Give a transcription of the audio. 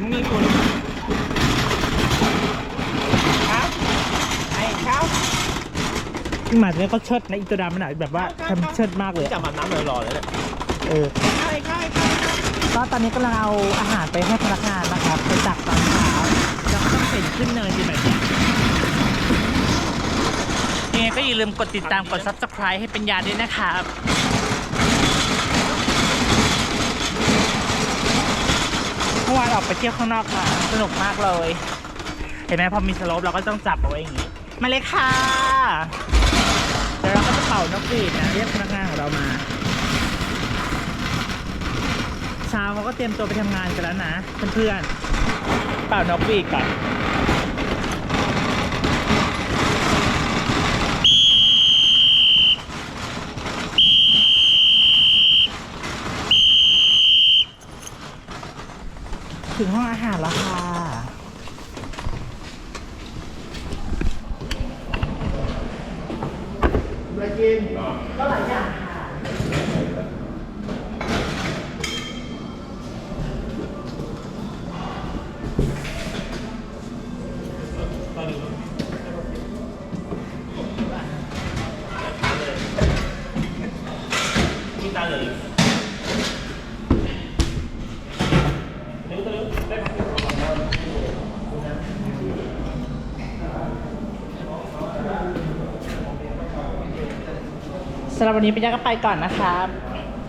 มึงเงินกูครับไอ้ครับหมาตัวนี้ก็เชิดนะอีตัวดำมันอะแบบว่าทำเชิดมากเลยจับอาบน้ำเลยรอเลยเนี่ยเออใช่ใช่ใช่ก็ตอนนี้กำลังเอาอาหารไปให้พนักงานนะครับไปตักตอนเช้าแล้วก็ต้องเข็นขึ้นเนินดีแบบนี้ยังไงก็อย่าลืมกดติดตามกด subscribe ให้เป็นยาด้วยนะครับเมื่ อวาออกไปเที่ยวข้างนอกมาสนุกมากเลย เห็นไหมพอมีสโลปเราก็ต้องจับเอาไว้อย่างนี้ มาเลยค่ะเดี๋ยวเราก็จะเป่านกหวีดนะเรียกพนักงานของเรามาเช้าเขาก็เตรียมตัวไปทำงานกันแล้วนะเพื่อนๆเป่านกหวีดก่อน ถึงห้องอาหารแล้วค่ะก็หลายอย่างค่ะกินตาเลยเร็วเร็วได้พัก สำหรับวันนี้เป็นยังก็ไปก่อนนะครับ